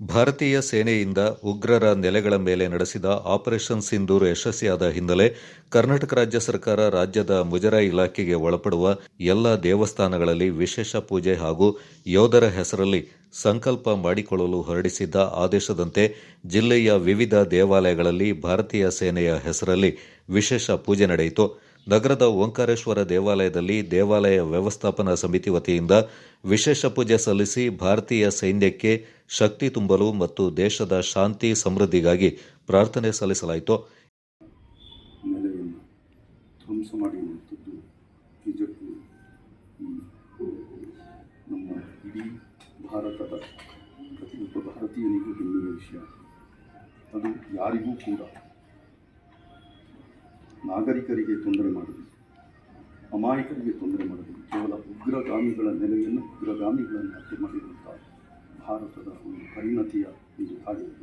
ಭಾರತೀಯ ಸೇನೆಯಿಂದ ಉಗ್ರರ ನೆಲೆಗಳ ಮೇಲೆ ನಡೆಸಿದ ಆಪರೇಷನ್ ಸಿಂಧೂರ್ ಯಶಸ್ವಿಯಾದ ಹಿನ್ನೆಲೆ ಕರ್ನಾಟಕ ರಾಜ್ಯ ಸರ್ಕಾರ ರಾಜ್ಯದ ಮುಜರಾಯಿ ಇಲಾಖೆಗೆ ಒಳಪಡುವ ಎಲ್ಲ ದೇವಸ್ಥಾನಗಳಲ್ಲಿ ವಿಶೇಷ ಪೂಜೆ ಹಾಗೂ ಯೋಧರ ಹೆಸರಲ್ಲಿ ಸಂಕಲ್ಪ ಮಾಡಿಕೊಳ್ಳಲು ಹೊರಡಿಸಿದ್ದ ಆದೇಶದಂತೆ ಜಿಲ್ಲೆಯ ವಿವಿಧ ದೇವಾಲಯಗಳಲ್ಲಿ ಭಾರತೀಯ ಸೇನೆಯ ಹೆಸರಲ್ಲಿ ವಿಶೇಷ ಪೂಜೆ ನಡೆಯಿತು. ನಗರದ ಓಂಕಾರೇಶ್ವರ ದೇವಾಲಯದಲ್ಲಿ ದೇವಾಲಯ ವ್ಯವಸ್ಥಾಪನಾ ಸಮಿತಿ ವತಿಯಿಂದ ವಿಶೇಷ ಪೂಜೆ ಸಲ್ಲಿಸಿ ಭಾರತೀಯ ಸೈನ್ಯಕ್ಕೆ ಶಕ್ತಿ ತುಂಬಲು ಮತ್ತು ದೇಶದ ಶಾಂತಿ ಸಮೃದ್ಧಿಗಾಗಿ ಪ್ರಾರ್ಥನೆ ಸಲ್ಲಿಸಲಾಯಿತು. ಭಾರತದ ಪ್ರತಿಯೊಬ್ಬ ಭಾರತೀಯನಿಗೂ ಹೆಮ್ಮೆಯ ವಿಷಯ ಅದು ಯಾರಿಗೂ ಕೂಡ ನಾಗರಿಕರಿಗೆ ತೊಂದರೆ ಮಾಡಬೇಕು ಅಮಾಯಕರಿಗೆ ತೊಂದರೆ ಮಾಡಬೇಕು ಕೇವಲ ಉಗ್ರಗಾಮಿಗಳ ನೆಲೆಯನ್ನು ಉಗ್ರಗಾಮಿಗಳನ್ನು ಹತ್ಯೆ ಮಾಡಿರುವಂಥ ಭಾರತದ ಒಂದು ಪರಿಣತಿಯ ಒಂದು ಕಾರ್ಯವಿದೆ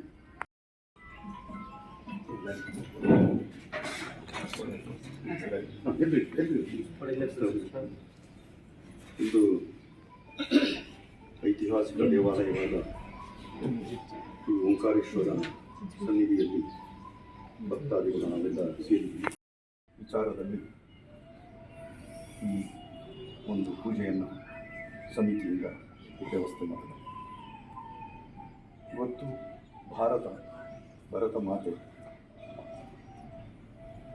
ಇದು. ಐತಿಹಾಸಿಕ ದೇವಾಲಯವಾದ ಈ ಓಂಕಾರೇಶ್ವರ ಸನ್ನಿಧಿಯಲ್ಲಿ ಭಕ್ತಾದಿಗಳು ನಾವೆಲ್ಲ ಸೇರಿದ್ವಿ ವಿಚಾರದಲ್ಲಿ ಈ ಒಂದು ಪೂಜೆಯನ್ನು ಸಮಿತಿಯಿಂದ ವ್ಯವಸ್ಥೆ ಮಾಡಿದೆ. ಇವತ್ತು ಭಾರತ, ಭರತ ಮಾತೆ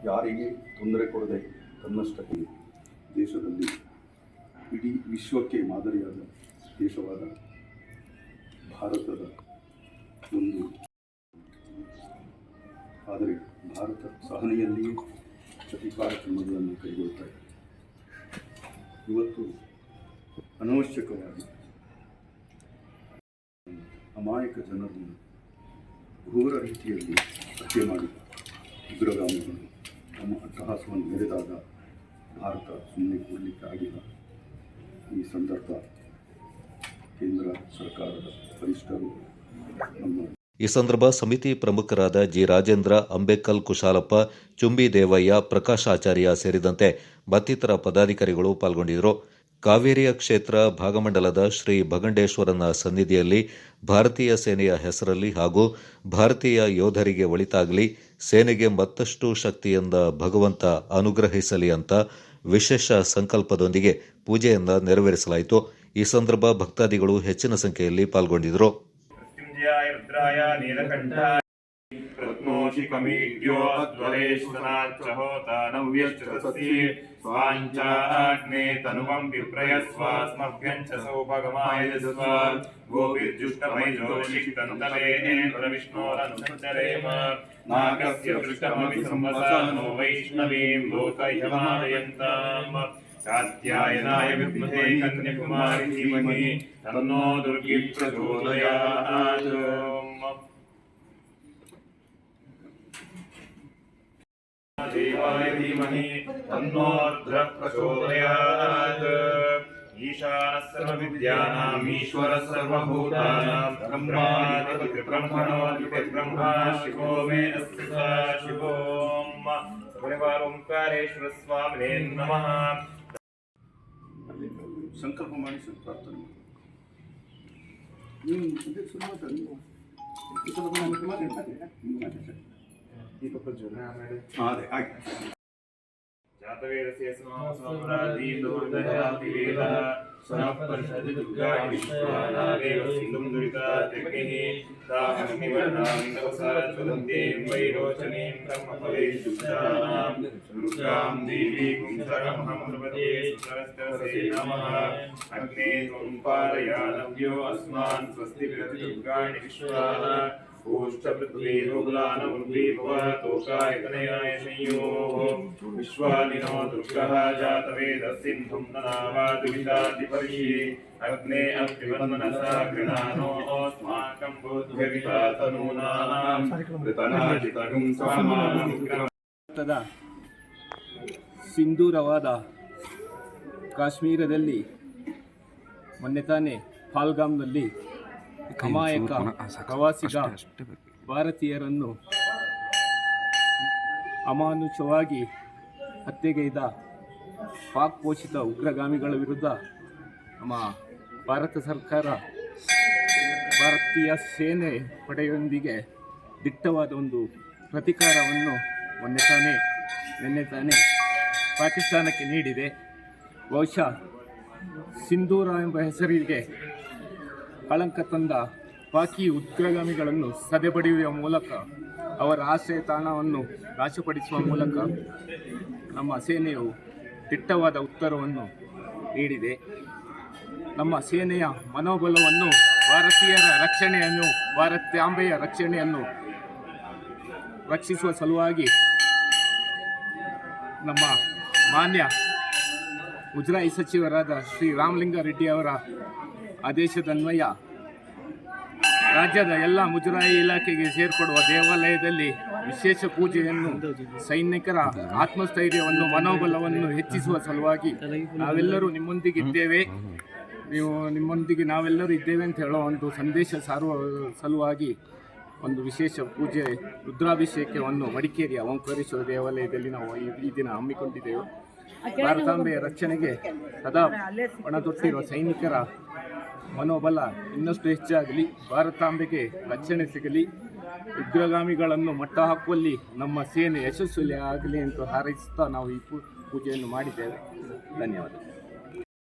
ಯಾರಿಗೆ ತೊಂದರೆ ಕೊಡದೆ ತನ್ನಷ್ಟಕ್ಕೆ ದೇಶದಲ್ಲಿ ಇಡೀ ವಿಶ್ವಕ್ಕೆ ಮಾದರಿಯಾದ ದೇಶವಾದ ಭಾರತದ ಒಂದು ಆದರೆ ಭಾರತ ಸಹನೆಯಲ್ಲಿಯೇ ಪ್ರತೀಕಾರ ಕ್ರಮಗಳನ್ನು ಕೈಗೊಳ್ತಾ ಇದೆ ಇವತ್ತು ಅನವಶ್ಯಕವಾಗಿ ಅಮಾಯಕ ಜನರನ್ನು ಘೋರ ರೀತಿಯಲ್ಲಿ ಹತ್ಯೆ ಮಾಡಿ ಉಗ್ರಗಾಮಿಗಳು ನಮ್ಮ ಅಟ್ಟಹಾಸವನ್ನು ಮೆರೆದಾಗ ಭಾರತ ಸುಮ್ಮನೆ ಕೂಡಲಿಕ್ಕೆ ಆಗಿಲ್ಲ. ಈ ಸಂದರ್ಭ ಕೇಂದ್ರ ಸರ್ಕಾರದ ವರಿಷ್ಠರು ನಮ್ಮ ಈ ಸಂದರ್ಭ ಸಮಿತಿ ಪ್ರಮುಖರಾದ ಜಿ ರಾಜೇಂದ್ರ, ಅಂಬೇಕಲ್ ಕುಶಾಲಪ್ಪ, ಚುಂಬಿ ದೇವಯ್ಯ, ಪ್ರಕಾಶ್ ಆಚಾರ್ಯ ಸೇರಿದಂತೆ ಮತ್ತಿತರ ಪದಾಧಿಕಾರಿಗಳು ಪಾಲ್ಗೊಂಡಿದ್ದರು. ಕಾವೇರಿಯ ಕ್ಷೇತ್ರ ಭಾಗಮಂಡಲದ ಶ್ರೀ ಭಗಂಡೇಶ್ವರನ ಸನ್ನಿಧಿಯಲ್ಲಿ ಭಾರತೀಯ ಸೇನೆಯ ಹೆಸರಲ್ಲಿ ಹಾಗೂ ಭಾರತೀಯ ಯೋಧರಿಗೆ ಒಳಿತಾಗಲಿ, ಸೇನೆಗೆ ಮತ್ತಷ್ಟು ಶಕ್ತಿಯಿಂದ ಭಗವಂತ ಅನುಗ್ರಹಿಸಲಿ ಅಂತ ವಿಶೇಷ ಸಂಕಲ್ಪದೊಂದಿಗೆ ಪೂಜೆಯನ್ನ ನೆರವೇರಿಸಲಾಯಿತು. ಈ ಸಂದರ್ಭ ಭಕ್ತಾದಿಗಳು ಹೆಚ್ಚಿನ ಸಂಖ್ಯೆಯಲ್ಲಿ ಪಾಲ್ಗೊಂಡಿದ್ದರು. मृत्युञ्जयाय रुद्राय नीलकण्ठाय रत्नोषिकमीड्यो अध्वरेश्वराच्च होता नव्यश्च तस्ति स्वाञ्चाग्ने तनुवं विप्रयस्वास्मभ्यं च सौभगमाय जस्व गोभिर्जुष्टमैजोषिक्तन्तलेन्द्रविष्णोरनुसञ्चरेम नागस्य पृष्ठमपि संवसानो वैष्णवीं लोकह्यमादयन्ताम् कात्यायनाय विद्महे कन्याकुमारी धीमहि तन्नो दुर्गी प्रचोदयात्। देवाय धीमहि प्रचोदयात्। ईशानसर्वविद्यानामीश्वर सर्वभूतानां ब्रह्मा शिवो मे परिवार नमः। ಸಂಕಲ್ಪ ಮಾಡಿಸಿ ಪ್ರಾರ್ಥನೆ ಮಾಡಿ ನೀವು ಶುರು ಮಾತಾಡಿ ನೀವು ಅದೇ ಆಗಿ ಜಾತವೇದಸ್ಯ ಸಮಾಸಮರಾಧೀ ದುರ್ದಯಾತಿ ವೇದ परिषदि दुर्गाणि विश्वानादेव सिन्धुं दुरितात्यग्निः तामग्निवर्णां तपसा ज्वलन्तीं वैरोचनीं ब्रह्मफले शुद्धानां दुर्गां देवीं शरणमहं प्रपद्ये सुतरस्तरसे नमः अग्ने त्वं पारयानव्यो अस्मान् स्वस्ति विरति दुर्गाणि विश्वाः ओष्ठपृथ्वीरुग्लानमुर्वीभवतोकायतनयाय संयोः विश्वानिनो दुर्गः जातवेदः सिन्धुं ननावादिविदादिपर्यि अग्ने अग्निवन्मनसा गृणानो अस्माकं बुद्धिरिता तनूनां ऋतनाचितगुं स्वामानुग्रह ಭಾರತದ ಸಿಂಧೂರವಾದ ಕಾಶ್ಮೀರದಲ್ಲಿ ಮೊನ್ನೆ ತಾನೇ ಫಾಲ್ಗಾಮ್ನಲ್ಲಿ ಅಮಾಯಕ ಪ್ರವಾಸಿಗ ಭಾರತೀಯರನ್ನು ಅಮಾನುಷವಾಗಿ ಹತ್ಯೆಗೈದ ಪಾಕ್ ಪೋಷಿತ ಉಗ್ರಗಾಮಿಗಳ ವಿರುದ್ಧ ನಮ್ಮ ಭಾರತ ಸರ್ಕಾರ ಭಾರತೀಯ ಸೇನೆ ಪಡೆಯೊಂದಿಗೆ ದಿಟ್ಟವಾದ ಒಂದು ಪ್ರತಿಕಾರವನ್ನು ಮೊನ್ನೆ ತಾನೇ, ನಿನ್ನೆ ತಾನೇ ಪಾಕಿಸ್ತಾನಕ್ಕೆ ನೀಡಿದೆ. ಬಹುಶಃ ಸಿಂಧೂರ ಎಂಬ ಹೆಸರಿಗೆ ಕಳಂಕ ತಂದ ಪಾಕಿ ಉಗ್ರಗಾಮಿಗಳನ್ನು ಸದೆಬಡಿಯುವ ಮೂಲಕ ಅವರ ಆಶ್ರಯ ತಾಣವನ್ನು ನಾಶಪಡಿಸುವ ಮೂಲಕ ನಮ್ಮ ಸೇನೆಯು ದಿಟ್ಟವಾದ ಉತ್ತರವನ್ನು ನೀಡಿದೆ. ನಮ್ಮ ಸೇನೆಯ ಮನೋಬಲವನ್ನು ಭಾರತೀಯರ ರಕ್ಷಣೆಯನ್ನು ಭಾರತಾಂಬೆಯ ರಕ್ಷಣೆಯನ್ನು ರಕ್ಷಿಸುವ ಸಲುವಾಗಿ ನಮ್ಮ ಮಾನ್ಯ ಮುಜರಾಯಿ ಸಚಿವರಾದ ಶ್ರೀ ರಾಮಲಿಂಗಾರೆಡ್ಡಿ ಅವರ ಆದೇಶದನ್ವಯ ರಾಜ್ಯದ ಎಲ್ಲ ಮುಜರಾಯಿ ಇಲಾಖೆಗೆ ಸೇರ್ಪಡುವ ದೇವಾಲಯದಲ್ಲಿ ವಿಶೇಷ ಪೂಜೆಯನ್ನು ಸೈನಿಕರ ಆತ್ಮಸ್ಥೈರ್ಯವನ್ನು ಮನೋಬಲವನ್ನು ಹೆಚ್ಚಿಸುವ ಸಲುವಾಗಿ ನಾವೆಲ್ಲರೂ ನಿಮ್ಮೊಂದಿಗಿದ್ದೇವೆ. ನೀವು ನಿಮ್ಮೊಂದಿಗೆ ನಾವೆಲ್ಲರೂ ಇದ್ದೇವೆ ಅಂತ ಹೇಳೋ ಒಂದು ಸಂದೇಶ ಸಾರುವ ಸಲುವಾಗಿ ಒಂದು ವಿಶೇಷ ಪೂಜೆ ರುದ್ರಾಭಿಷೇಕವನ್ನು ಮಡಿಕೇರಿಯ ಓಂಕಾರೇಶ್ವರ ದೇವಾಲಯದಲ್ಲಿ ನಾವು ಈ- ದಿನ ಹಮ್ಮಿಕೊಂಡಿದ್ದೇವೆ. ಭಾರತಾಂಬೆಯ ರಕ್ಷಣೆಗೆ ಸದಾ ಪಣತೊಟ್ಟಿರುವ ಸೈನಿಕರ ಮನೋಬಲ ಇನ್ನಷ್ಟು ಹೆಚ್ಚಾಗಲಿ, ಭಾರತಾಂಬೆಗೆ ರಕ್ಷಣೆ ಸಿಗಲಿ, ಉಗ್ರಗಾಮಿಗಳನ್ನು ಮಟ್ಟ ಹಾಕುವಲ್ಲಿ ನಮ್ಮ ಸೇನೆ ಯಶಸ್ವಿಯಾಗಲಿ ಅಂತ ಹಾರೈಸುತ್ತಾ ನಾವು ಈ ಪೂಜೆಯನ್ನು ಮಾಡಿದ್ದೇವೆ. ಧನ್ಯವಾದ